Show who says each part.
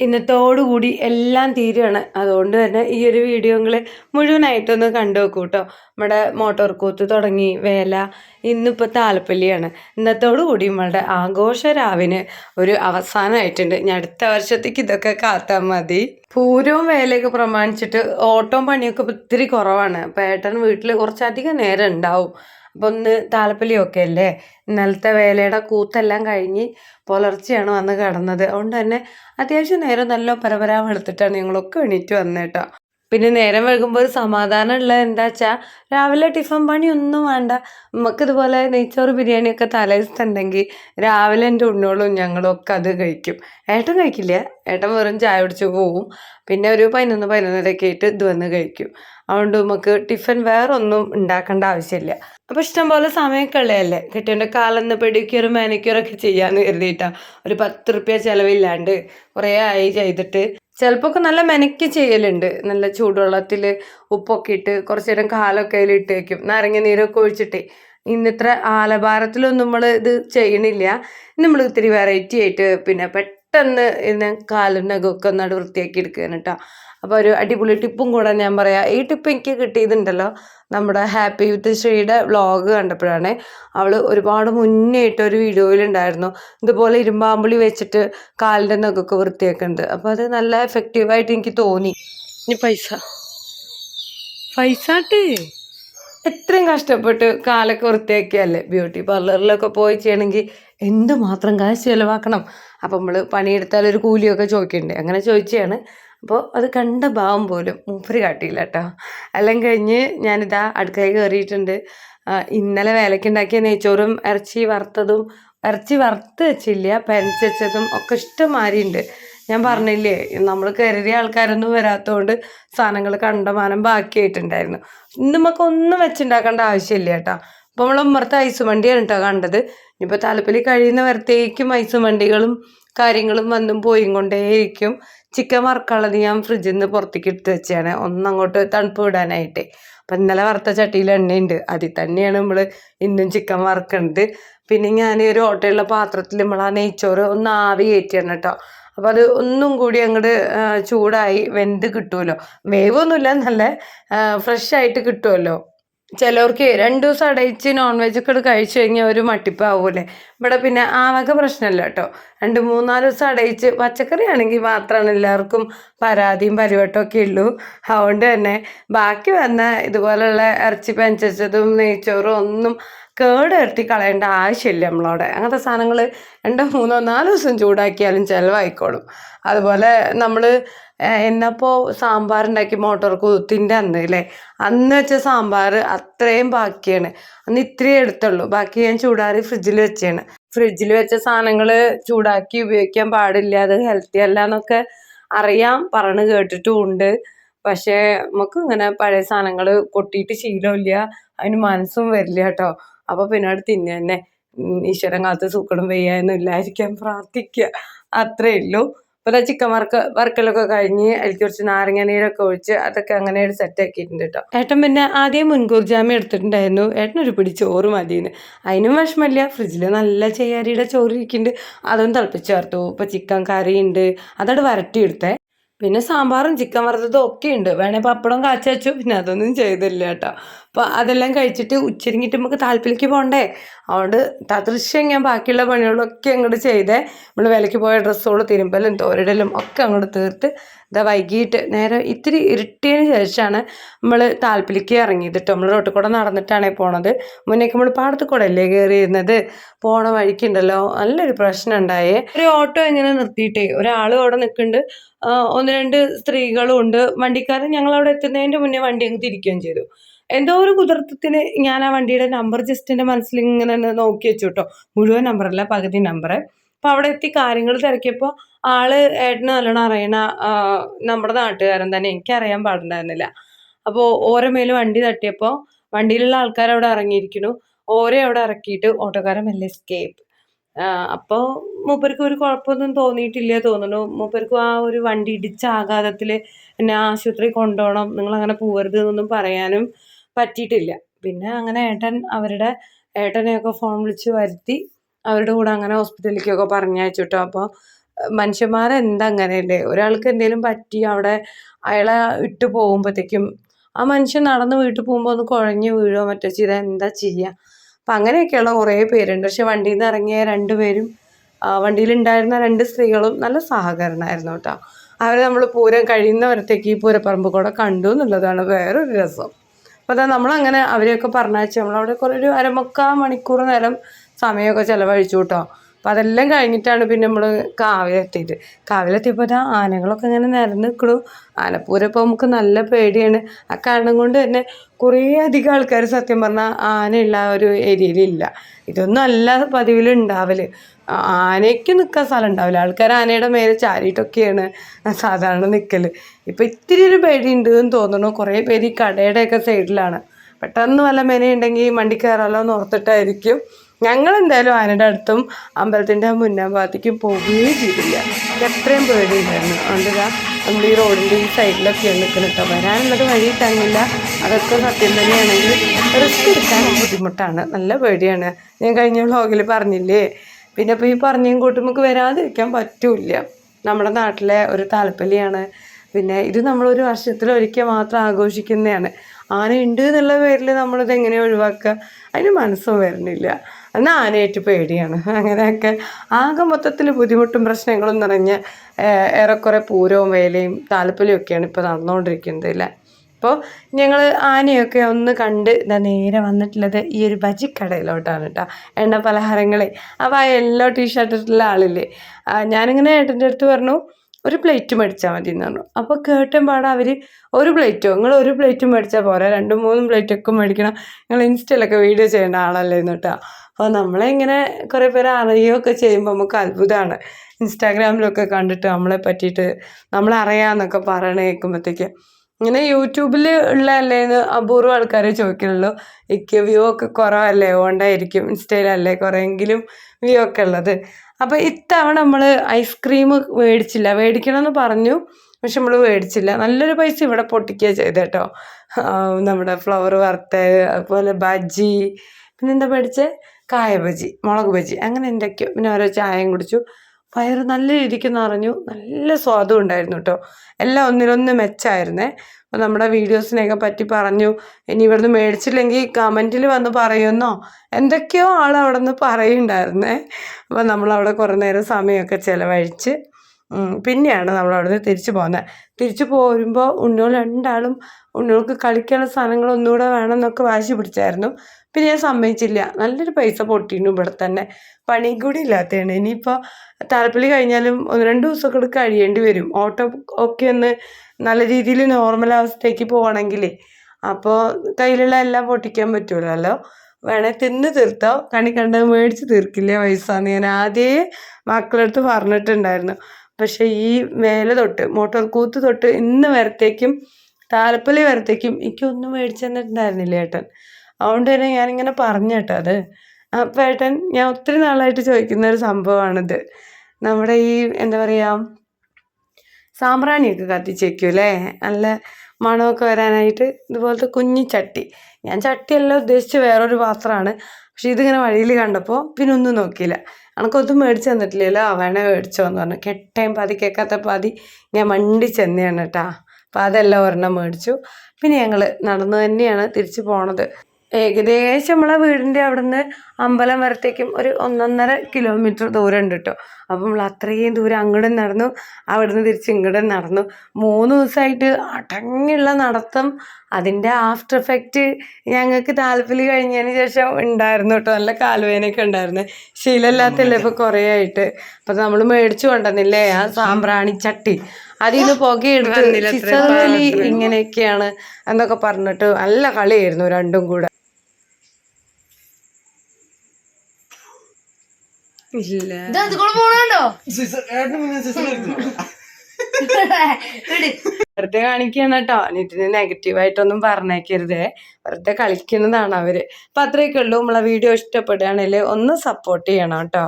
Speaker 1: ഇന്നത്തോടുകൂടി എല്ലാം തീരുകയാണ് അതുകൊണ്ട് തന്നെ ഈ ഒരു വീഡിയോ നിങ്ങൾ മുഴുവനായിട്ടൊന്ന് കണ്ടു നോക്കൂ കേട്ടോ നമ്മുടെ മോട്ടോർ കൂത്ത് തുടങ്ങി വേല ഇന്നിപ്പോൾ താലപ്പള്ളിയാണ് ഇന്നത്തോടുകൂടി നമ്മളുടെ ആഘോഷ രാവിന് ഒരു അവസാനമായിട്ടുണ്ട് ഞാൻ അടുത്ത വർഷത്തേക്ക് ഇതൊക്കെ കാത്താൽ മതി. പൂരവും വേലയൊക്കെ പ്രമാണിച്ചിട്ട് ഓട്ടവും പണിയൊക്കെ ഒത്തിരി കുറവാണ്. അപ്പോൾ ഏട്ടൻ വീട്ടിൽ കുറച്ചധികം നേരം ഉണ്ടാവും. അപ്പോൾ ഒന്ന് താലപ്പൊലിയൊക്കെ അല്ലേ? ഇന്നലത്തെ വേലയുടെ കൂത്തെല്ലാം കഴിഞ്ഞ് പുലർച്ചെയാണ് വന്ന് കിടന്നത്. അതുകൊണ്ട് തന്നെ അത്യാവശ്യം നേരം നല്ല പരപരാ എടുത്തിട്ടാണ് ഞങ്ങളൊക്കെ എണീറ്റ് വന്നേട്ടോ പിന്നെ നേരം വൈകുമ്പോൾ ഒരു സമാധാനമുള്ളത് എന്താ വെച്ചാൽ രാവിലെ ടിഫിൻ ഒന്നും വേണ്ട. നമുക്ക് ഇതുപോലെ നെയ്ച്ചോറ് ബിരിയാണിയൊക്കെ തലേദിവസത്തുണ്ടെങ്കിൽ രാവിലെ എന്റെ ഉണ്ണോളും ഞങ്ങളും ഒക്കെ അത് കഴിക്കും. ഏട്ടൻ കഴിക്കില്ല? ഏട്ടൻ വെറും ചായ കുടിച്ച് പോവും. പിന്നെ ഒരു പതിനൊന്ന് പതിനൊന്നരയൊക്കെ ആയിട്ട് ഇത് വന്ന് കഴിക്കും. അതുകൊണ്ട് നമുക്ക് ടിഫിൻ വേറെ ഒന്നും ഉണ്ടാക്കേണ്ട ആവശ്യമില്ല. അപ്പോൾ ഇഷ്ടം പോലെ സമയമൊക്കെ ഉള്ളതല്ലേ? കിട്ടിയന്റെ കാലെന്ന് പെഡിക്യൂറും മാനിക്യൂറൊക്കെ ചെയ്യാമെന്ന് കരുതിയിട്ടാണ് ഒരു പത്ത് റുപ്യ ചിലവില്ലാണ്ട് കുറേ ആയി ചെയ്തിട്ട് ചിലപ്പോൾ ഒക്കെ നല്ല മെനക്ക് ചെയ്യലുണ്ട്. നല്ല ചൂടുവെള്ളത്തിൽ ഉപ്പൊക്കെ ഇട്ട് കുറച്ച് നേരം കാലൊക്കെ ഇട്ട് വയ്ക്കും നാരങ്ങ നീരൊക്കെ ഒഴിച്ചിട്ട്. ഇന്നിത്ര ആലഭാരത്തിലൊന്നും നമ്മൾ ഇത് ചെയ്യണില്ല. നമ്മൾ ഇത്തിരി വെറൈറ്റി ആയിട്ട് പിന്നെ പെട്ടെന്ന് ഇന്ന് കാലിനകൊക്കെ ഒന്നാട് വൃത്തിയാക്കി എടുക്കുകയാണ് കേട്ടോ. അപ്പോൾ ഒരു അടിപൊളി ടിപ്പും കൂടെ ഞാൻ പറയാം. ഈ ടിപ്പ് എനിക്ക് കിട്ടിയതുണ്ടല്ലോ നമ്മുടെ ഹാപ്പി വിത്ത് ശ്രീയുടെ വ്ളോഗ് കണ്ടപ്പോഴാണ്. അവൾ ഒരുപാട് മുന്നേ ഇട്ട ഒരു വീഡിയോയിലുണ്ടായിരുന്നു ഇതുപോലെ ഇരുമ്പാമ്പുളി വെച്ചിട്ട് കാലിന്റെ നഖമൊക്കെ വൃത്തിയാക്കുന്നുണ്ട് അപ്പോൾ അത് നല്ല എഫക്റ്റീവായിട്ട് എനിക്ക് തോന്നി. ഇനി പൈസ. പൈസ എത്രയും കഷ്ടപ്പെട്ട് കാലൊക്കെ വൃത്തിയാക്കിയല്ലേ ബ്യൂട്ടി പാർലറിലൊക്കെ പോയി ചെയ്യണമെങ്കിൽ എന്തുമാത്രം കാശ് ചിലവാക്കണം? അപ്പം നമ്മൾ പണിയെടുത്താൽ ഒരു കൂലിയൊക്കെ ചോദിക്കണ്ടേ? അങ്ങനെ ചോദിച്ചാണ് അപ്പോൾ അത് കണ്ട ഭാവം പോലും മൂപ്പര് കാട്ടിയില്ല കേട്ടോ. എല്ലാം കഴിഞ്ഞ് ഞാനിതാ അടുക്കളയിൽ കയറിയിട്ടുണ്ട്. ഇന്നലെ വേലക്കുണ്ടാക്കിയ നെയ്ച്ചോറും ഇറച്ചി വറുത്തതും ഇറച്ചി വറുത്ത് വെച്ചില്ല പെരച്ച് ഒക്കെ ഇഷ്ടംമാതിരി ഉണ്ട് ഞാൻ പറഞ്ഞില്ലേ നമ്മൾ കരുതിയ ആൾക്കാരൊന്നും വരാത്തതുകൊണ്ട് സാധനങ്ങൾ കണ്ടമാനം ബാക്കിയായിട്ടുണ്ടായിരുന്നു. ഇന്ന് നമുക്ക് ഒന്നും വെച്ചുണ്ടാക്കേണ്ട ആവശ്യമില്ല കേട്ടോ. അപ്പോൾ നമ്മൾ ഉമ്മർത്ത് ഐസ് വണ്ടിയാണ് കേട്ടോ കണ്ടത്. ഇനിയിപ്പോൾ താലപ്പലി കഴിയുന്ന വരത്തേക്കും ഐസ് വണ്ടികളും കാര്യങ്ങളും വന്നും പോയും കൊണ്ടേയിരിക്കും. ചിക്കൻ വറുക്കാനുള്ളത് ഞാൻ ഫ്രിഡ്ജിൽ നിന്ന് പുറത്തേക്ക് എടുത്ത് വെച്ചാണ് ഒന്നങ്ങോട്ട് തണുപ്പ് വിടാനായിട്ട്. അപ്പം ഇന്നലെ വറുത്ത ചട്ടിയിൽ എണ്ണയുണ്ട്. അതിൽ തന്നെയാണ് നമ്മൾ ഇന്നും ചിക്കൻ വറുക്കുന്നത് പിന്നെ ഞാൻ ഒരു ഓട്ടയുള്ള പാത്രത്തിൽ നമ്മൾ ആ നെയ്ച്ചോറ് ഒന്ന് ആവി കയറ്റിയാണ് കേട്ടോ. അപ്പോൾ അത് ഒന്നും കൂടി അങ്ങോട്ട് ചൂടായി വെന്ത് കിട്ടുമല്ലോ. വേവൊന്നുമില്ല നല്ല ഫ്രഷ് ആയിട്ട് കിട്ടുമല്ലോ. ചിലവർക്ക് രണ്ട് ദിവസം അടയിച്ച് നോൺ വെജ് ഒക്കെ കഴിച്ചു കഴിഞ്ഞാൽ ഒരു മട്ടിപ്പാവൂലേ ഇവിടെ പിന്നെ ആ വക പ്രശ്നമല്ല കേട്ടോ. രണ്ട് മൂന്നാൽ ദിവസം അടയിച്ച് പച്ചക്കറി ആണെങ്കിൽ മാത്രമാണ് എല്ലാവർക്കും പരാതിയും പരിവട്ടമൊക്കെ ഉള്ളൂ. അതുകൊണ്ട് തന്നെ ബാക്കി വന്ന ഇതുപോലുള്ള ഇറച്ചി പെഞ്ചതും നെയ്ച്ചോറും ഒന്നും കേട് ഇരട്ടി കളയേണ്ട ആവശ്യമില്ല നമ്മളവിടെ. അങ്ങനത്തെ സാധനങ്ങൾ രണ്ടോ മൂന്നോ നാലോ ദിവസം ചൂടാക്കിയാലും ചിലവായിക്കോളും. അതുപോലെ നമ്മൾ എന്നപ്പോൾ സാമ്പാർ ഉണ്ടാക്കി മോട്ടോർ കുത്തിന്റെ അന്ന് അല്ലേ അന്ന് വെച്ച സാമ്പാർ അത്രയും ബാക്കിയാണ്. അന്ന് ഇത്രയേ എടുത്തുള്ളൂ. ബാക്കി ഞാൻ ചൂടാറി ഫ്രിഡ്ജിൽ വെച്ചാണ്. ഫ്രിഡ്ജിൽ വെച്ച സാധനങ്ങൾ ചൂടാക്കി ഉപയോഗിക്കാൻ പാടില്ല. അത് ഹെൽത്തി അല്ല എന്നൊക്കെ അറിയാം. പറഞ്ഞ് കേട്ടിട്ടും ഉണ്ട്. പക്ഷേ നമുക്ക് ഇങ്ങനെ പഴയ സാധനങ്ങൾ കൊട്ടിയിട്ട് ശീലമില്ല അതിന് മനസ്സും വരില്ല കേട്ടോ. അപ്പോൾ പിന്നെ അവിടെ തിന്നു തന്നെ. ഈശ്വരൻ കാത്ത് സൂക്കടും വെയ്യാന്നും ഇല്ലായിരിക്കാൻ പ്രാർത്ഥിക്കുക അത്രേ ഉള്ളൂ. അപ്പോൾ ചിക്കൻ വറുക്ക വറുക്കലൊക്കെ കഴിഞ്ഞ് അതിൽ കുറച്ച് നാരങ്ങ നീരൊക്കെ ഒഴിച്ച് അതൊക്കെ അങ്ങനെ ഒരു സെറ്റ് ആക്കിയിട്ടുണ്ട് കേട്ടോ ഏട്ടൻ പിന്നെ ആദ്യം മുൻകൂർ ജാമ്യം എടുത്തിട്ടുണ്ടായിരുന്നു. ഏട്ടനൊരു പിടി ചോറ് മതിയെന്ന്. അതിനും വിഷമമില്ല ഫ്രിഡ്ജിൽ നല്ല ചെയ്യാരിയുടെ ചോറ് ഇരിക്കുന്നുണ്ട്. അതൊന്നും തിളപ്പിച്ച് ചേർത്തു ഇപ്പോൾ ചിക്കൻ കറി ഉണ്ട്. അതവിടെ വരട്ടിയെടുത്തേ പിന്നെ സാമ്പാറും ചിക്കൻ വറുത്തതും ഒക്കെ ഉണ്ട്. വേണേൽ പപ്പടം കാച്ചു വെച്ചു. പിന്നെ അതൊന്നും ചെയ്തില്ല കേട്ടോ അപ്പോൾ അതെല്ലാം കഴിച്ചിട്ട് ഉച്ചരിങ്ങിട്ട് നമുക്ക് താല്പര്യക്ക് പോകണ്ടേ അതുകൊണ്ട് തദൃശ്യം ഞാൻ ബാക്കിയുള്ള പണികളൊക്കെ അങ്ങോട്ട് ചെയ്തേ. നമ്മൾ വിലയ്ക്ക് പോയ ഡ്രസ്സുകൾ തിരുമ്പലും തോരിടലും ഒക്കെ അങ്ങോട്ട് തീർത്ത് ഇതാ വൈകിട്ട് നേരെ ഇത്തിരി ഇരുട്ടിയതിന് ശേഷമാണ് നമ്മൾ താല്പര്യക്ക് ഇറങ്ങിയത് കേട്ടോ നമ്മൾ റോട്ടിൽ കൂടെ നടന്നിട്ടാണ് പോണത്. മുന്നേക്ക് നമ്മൾ പാടത്ത് കൂടെ അല്ലേ കയറിയിരുന്നത് പോണ വഴിക്കുണ്ടല്ലോ. നല്ലൊരു പ്രശ്നം ഉണ്ടായേ. ഒരു ഓട്ടോ ഇങ്ങനെ നിർത്തിയിട്ടേ. ഒരാൾ അവിടെ നിൽക്കുന്നുണ്ട്. ഒന്ന് രണ്ട് സ്ത്രീകളും ഉണ്ട്. വണ്ടിക്കാരൻ ഞങ്ങൾ അവിടെ എത്തുന്നതിന്റെ മുന്നേ വണ്ടി അങ്ങ് തിരിക്കുകയും ചെയ്തു. എന്തോ ഒരു കുതിർത്തത്തിന് ഞാൻ ആ വണ്ടിയുടെ നമ്പർ ജസ്റ്റ് എന്റെ മനസ്സിൽ ഇങ്ങനെ നോക്കി വെച്ചു കേട്ടോ മുഴുവൻ നമ്പറല്ല പകുതി നമ്പർ അപ്പോൾ അവിടെ എത്തി കാര്യങ്ങൾ തിരക്കിയപ്പോൾ ആൾ ഏട്ടന് നല്ലോണം അറിയണ നമ്മുടെ നാട്ടുകാരൻ തന്നെ. എനിക്ക് അറിയാൻ പാടുണ്ടായിരുന്നില്ല. അപ്പോൾ ഓരോ മേലും വണ്ടി തട്ടിയപ്പോൾ വണ്ടിയിലുള്ള ആൾക്കാർ അവിടെ ഇറങ്ങിയിരിക്കുന്നു. ഓരോ അവിടെ ഇറക്കിയിട്ട് ഓട്ടോക്കാരൻ വലിയ എസ്കേപ്പ് അപ്പോൾ മൂപ്പർക്ക് ഒരു കുഴപ്പമൊന്നും തോന്നിയിട്ടില്ല തോന്നുന്നു. മൂപ്പർക്ക് ആ ഒരു വണ്ടി ഇടിച്ച ആഘാതത്തിൽ എന്നെ ആശുപത്രി കൊണ്ടുപോകണം നിങ്ങളങ്ങനെ പോകരുത് എന്നൊന്നും പറയാനും പറ്റിയിട്ടില്ല. പിന്നെ അങ്ങനെ ഏട്ടൻ അവരുടെ ഏട്ടനെയൊക്കെ ഫോൺ വിളിച്ച് വരുത്തി അവരുടെ കൂടെ അങ്ങനെ ഹോസ്പിറ്റലിലേക്കൊക്കെ പറഞ്ഞയച്ചു കേട്ടോ അപ്പോൾ മനുഷ്യന്മാരെന്താ അങ്ങനെയല്ലേ ഒരാൾക്ക് എന്തെങ്കിലും പറ്റി അവിടെ അയാളെ ഇട്ട് പോകുമ്പോഴത്തേക്കും ആ മനുഷ്യൻ നടന്ന് വീട്ടിൽ പോകുമ്പോൾ ഒന്ന് കുഴഞ്ഞ് വീഴോ മറ്റോ ചെയ്താൽ എന്താ ചെയ്യുക അപ്പം അങ്ങനെയൊക്കെയുള്ള കുറേ പേരുണ്ട്. പക്ഷെ വണ്ടിയിൽ നിന്ന് ഇറങ്ങിയ രണ്ടുപേരും വണ്ടിയിലുണ്ടായിരുന്ന രണ്ട് സ്ത്രീകളും നല്ല സഹകരണമായിരുന്നു കേട്ടോ. അവർ നമ്മൾ പൂരം കഴിയുന്നവരത്തേക്ക് ഈ പൂരപ്പറമ്പ് കൂടെ കണ്ടു എന്നുള്ളതാണ് വേറൊരു രസം. അപ്പോൾ അതാ നമ്മളങ്ങനെ അവരെയൊക്കെ പറഞ്ഞയച്ചു നമ്മളവിടെ കുറേ ഒരു അരമുക്കാൽ മണിക്കൂർ നേരം സമയമൊക്കെ ചിലവഴിച്ചു കേട്ടോ അപ്പോൾ അതെല്ലാം കഴിഞ്ഞിട്ടാണ് പിന്നെ നമ്മൾ കാവിലെത്തിയത് കാവിലെത്തിയപ്പോൾ ആ ആനകളൊക്കെ ഇങ്ങനെ നിരന്ന് നിൽക്കണു ആനപ്പൂര നമുക്ക് നല്ല പേടിയാണ്. ആ കാരണം കൊണ്ട് തന്നെ കുറേ അധികം ആൾക്കാർ സത്യം പറഞ്ഞാൽ ആനയുള്ള ആ ഒരു ഏരിയയിലില്ല. ഇതൊന്നും അല്ല പതിവിൽ ഉണ്ടാവൽ ആനയ്ക്ക് നിൽക്കാൻ സ്ഥലം ഉണ്ടാവില്ല. ആൾക്കാർ ആനയുടെ മേലെ ചാരിയിട്ടൊക്കെയാണ് സാധാരണ നിൽക്കൽ ഇപ്പം ഇത്തിരി ഒരു പേടിയുണ്ട് എന്ന് തോന്നുന്നു. കുറേ പേര് ഈ കടയുടെയൊക്കെ സൈഡിലാണ്. പെട്ടെന്ന് വല്ല മെനയുണ്ടെങ്കിൽ വണ്ടി കയറാലോ എന്ന് ഓർത്തിട്ടായിരിക്കും. ഞങ്ങൾ എന്തായാലും ആനയുടെ അടുത്തും അമ്പലത്തിന്റെ മുന്നാം ഭാഗത്തേക്കും പോവുകയും ചെയ്തില്ല. എത്രയും പേടിയുണ്ടായിരുന്നു. അതുകൊണ്ട് നമ്മൾ ഈ റോഡിന്റെ ഈ സൈഡിലൊക്കെയാണ് നിൽക്കുന്നത് കേട്ടോ. വരാനുള്ളത് വഴി തങ്ങില്ല അതൊക്കെ സത്യം തന്നെയാണെങ്കിൽ റിസ്ക് എടുക്കാൻ ബുദ്ധിമുട്ടാണ്. നല്ല പേടിയാണ്. ഞാൻ കഴിഞ്ഞ വ്ളോഗിൽ പറഞ്ഞില്ലേ? പിന്നെ ഇപ്പോൾ ഈ പറഞ്ഞേം കൂട്ടും നമുക്ക് വരാതിരിക്കാൻ പറ്റില്ല. നമ്മുടെ നാട്ടിലെ ഒരു താല്പര്യമാണ് പിന്നെ ഇത് നമ്മളൊരു വർഷത്തിൽ ഒരിക്കൽ മാത്രം ആഘോഷിക്കുന്നതാണ്. ഉണ്ട് എന്നുള്ള പേരിൽ നമ്മളിത് എങ്ങനെ ഒഴിവാക്കുക? അതിന് മനസ്സും വരുന്നില്ല. എന്നാൽ ആനയായിട്ട് പേടിയാണ്. അങ്ങനെയൊക്കെ ആകെ മൊത്തത്തിൽ ബുദ്ധിമുട്ടും പ്രശ്നങ്ങളും നിറഞ്ഞ ഏറെക്കുറെ പൂരവും വേലയും താലപ്പൊലിയും ഒക്കെയാണ് ഇപ്പോൾ നടന്നുകൊണ്ടിരിക്കുന്നത് അല്ലേ? അപ്പോൾ ഞങ്ങൾ ആനയൊക്കെ ഒന്ന് കണ്ട് ഇതാ നേരെ വന്നിട്ടുള്ളത് ഈ ഒരു ബജിക്കടയിലോട്ടാണ് കേട്ടോ എണ്ണ പലഹാരങ്ങളെ. അപ്പോൾ ആ യെല്ലോ ടീഷർട്ട് ഇട്ടുള്ള ആളില്ലേ? ഞാനിങ്ങനെ ഏട്ടന്റെ അടുത്ത് പറഞ്ഞു ഒരു പ്ലേറ്റ് മേടിച്ചാൽ മതി എന്ന് പറഞ്ഞു. അപ്പോൾ കേട്ടൻ പാടാ അവർ ഒരു പ്ലേറ്റോ നിങ്ങൾ ഒരു പ്ലേറ്റും മേടിച്ചാൽ പോരാ? രണ്ടും മൂന്നും പ്ലേറ്റൊക്കെ മേടിക്കണം. നിങ്ങൾ ഇൻസ്റ്റയിലൊക്കെ വീഡിയോ ചെയ്യേണ്ട ആളല്ലേ എന്ന് കേട്ടോ അപ്പോൾ നമ്മളിങ്ങനെ കുറേ പേര് അറിയുകയൊക്കെ ചെയ്യുമ്പോൾ നമുക്ക് അത്ഭുതമാണ് ഇൻസ്റ്റാഗ്രാമിലൊക്കെ കണ്ടിട്ട് നമ്മളെ പറ്റിയിട്ട് നമ്മളറിയാമെന്നൊക്കെ പറയണ കേൾക്കുമ്പോഴത്തേക്ക് ഇങ്ങനെ യൂട്യൂബിൽ ഉള്ള അല്ലേന്ന് അപൂർവം ആൾക്കാരെ ചോദിക്കുന്നുള്ളൂ എനിക്ക് വ്യൂ ഒക്കെ കുറവല്ലേ? അതുകൊണ്ടായിരിക്കും ഇൻസ്റ്റയിലല്ലേ? കുറേയെങ്കിലും വ്യൂ ഒക്കെ ഉള്ളത്. അപ്പോൾ ഇത്തവണ നമ്മൾ ഐസ്ക്രീം മേടിച്ചില്ല. മേടിക്കണമെന്ന് പറഞ്ഞു പക്ഷെ നമ്മൾ മേടിച്ചില്ല. നല്ലൊരു പൈസ ഇവിടെ പൊട്ടിക്കുക ചെയ്ത് കേട്ടോ നമ്മുടെ ഫ്ലവർ വറുത്ത് അതുപോലെ ബജി പിന്നെന്താ മേടിച്ചേ കായ ബജി മുളക് ബജി അങ്ങനെ എന്തൊക്കെയോ. പിന്നെ ഓരോ ചായയും കുടിച്ചു. വയറ് നല്ല രീതിക്ക് നിറഞ്ഞു നല്ല സ്വാദും ഉണ്ടായിരുന്നു കേട്ടോ എല്ലാം ഒന്നിലൊന്ന് മെച്ചായിരുന്നേ. അപ്പോൾ നമ്മുടെ വീഡിയോസിനെയൊക്കെ പറ്റി പറഞ്ഞു. ഇനി ഇവിടുന്ന് മേടിച്ചില്ലെങ്കിൽ കമന്റിൽ വന്ന് പറയുമെന്നോ എന്തൊക്കെയോ ആൾ അവിടെ നിന്ന് പറയുണ്ടായിരുന്നേ. അപ്പോൾ നമ്മളവിടെ കുറേ നേരം സമയമൊക്കെ ചിലവഴിച്ച് പിന്നെയാണ് നമ്മൾ നിന്ന് തിരിച്ചു പോകുന്നത് തിരിച്ചു പോരുമ്പോൾ ഉണ്ണോൾ രണ്ടാളും ഉണ്ണികൾക്ക് കളിക്കാനുള്ള സാധനങ്ങൾ ഒന്നുകൂടെ വേണമെന്നൊക്കെ വാശി പിടിച്ചായിരുന്നു. പിന്നെ ഞാൻ സമ്മതിച്ചില്ല. നല്ലൊരു പൈസ പൊട്ടിയിരുന്നു ഇവിടെ തന്നെ. പണിയും കൂടി ഇല്ലാത്തതാണ്. ഇനിയിപ്പോൾ താലപ്പൊലി കഴിഞ്ഞാലും ഒന്ന് രണ്ട് ദിവസമൊക്കെ കൂടി കഴിയേണ്ടി വരും. ഓട്ടോ ഒക്കെ ഒന്ന് നല്ല രീതിയിൽ നോർമൽ അവസ്ഥയ്ക്ക് പോകണമെങ്കിൽ അപ്പോൾ കയ്യിലുള്ള എല്ലാം പൊട്ടിക്കാൻ പറ്റുമല്ലോ വേണേൽ തിന്ന് തീർത്തോ. കണി കണ്ടത് മേടിച്ച് തീർക്കില്ല പൈസന്ന് ഞാൻ ആദ്യമേ മക്കളടുത്ത് പറഞ്ഞിട്ടുണ്ടായിരുന്നു. പക്ഷെ ഈ മേലെ തൊട്ട് മോട്ടോർ കൂത്ത് തൊട്ട് ഇന്ന് വരത്തേക്കും താലപ്പൊലി വരത്തേക്കും എനിക്കൊന്നും മേടിച്ചു തന്നിട്ടുണ്ടായിരുന്നില്ല ഏട്ടൻ. അതുകൊണ്ട് തന്നെ ഞാനിങ്ങനെ പറഞ്ഞു അത്. അപ്പം ഏട്ടൻ ഞാൻ ഒത്തിരി നാളായിട്ട് ചോദിക്കുന്ന ഒരു സംഭവമാണിത്. നമ്മുടെ ഈ എന്താ പറയുക സാമ്പ്രാണിയൊക്കെ കത്തിച്ചേക്കും അല്ലേ? നല്ല മണമൊക്കെ വരാനായിട്ട് ഇതുപോലത്തെ കുഞ്ഞി ചട്ടി. ഞാൻ ചട്ടിയല്ല ഉദ്ദേശിച്ച് വേറൊരു പാത്രമാണ്. പക്ഷെ ഇതിങ്ങനെ വഴിയിൽ കണ്ടപ്പോൾ പിന്നെ ഒന്നും നോക്കിയില്ല. എനക്കൊന്നും മേടിച്ച് തന്നിട്ടില്ലല്ലോ? വേണേ മേടിച്ചോ എന്ന് പറഞ്ഞു. കെട്ടയും പാതി കേൾക്കാത്ത പാതി ഞാൻ മണ്ടി ചെന്നെയാണ് കേട്ടാ. അപ്പോൾ അതെല്ലാം ഒരെണ്ണം മേടിച്ചു. പിന്നെ ഞങ്ങൾ നടന്നു തന്നെയാണ് തിരിച്ചു പോണത്. ഏകദേശം നമ്മളെ വീടിന്റെ അവിടുന്ന് അമ്പലം വരത്തേക്കും ഒരു ഒന്നൊന്നര കിലോമീറ്റർ ദൂരം ഉണ്ട് കേട്ടോ. അപ്പം നമ്മൾ അത്രയും ദൂരം അങ്ങോട്ടും നടന്നു അവിടുന്ന് തിരിച്ച് ഇങ്ങോട്ടും നടന്നു. മൂന്ന് ദിവസമായിട്ട് അടങ്ങിയുള്ള നടത്തം അതിന്റെ ആഫ്റ്റർ എഫക്റ്റ് ഞങ്ങൾക്ക് താല്പര്യം കഴിഞ്ഞതിന് ശേഷം ഉണ്ടായിരുന്നു കേട്ടോ. നല്ല കാലുവേനൊക്കെ ഉണ്ടായിരുന്നു. ശീലമില്ലാത്തല്ലേ ഇപ്പോൾ കുറേ ആയിട്ട്. അപ്പം നമ്മൾ മേടിച്ചു കൊണ്ടുവന്നില്ലേ? ആ സാമ്പ്രാണി ചട്ടി. അതിൽ നിന്ന് പുകയെടുത്ത് ഇങ്ങനെയൊക്കെയാണ് എന്നൊക്കെ പറഞ്ഞിട്ട് നല്ല കളിയായിരുന്നു രണ്ടും കൂടെ. വെറുതെ കാണിക്കാണ് കേട്ടോ ഇതിന് നെഗറ്റീവായിട്ടൊന്നും പറഞ്ഞേക്കരുതേ. വെറുതെ കളിക്കുന്നതാണ് അവർ. അപ്പൊ അത്രയൊക്കെ ഉള്ളൂ. നമ്മളെ വീഡിയോ ഇഷ്ടപ്പെടുകയാണെങ്കിൽ ഒന്ന് സപ്പോർട്ട് ചെയ്യണം കേട്ടോ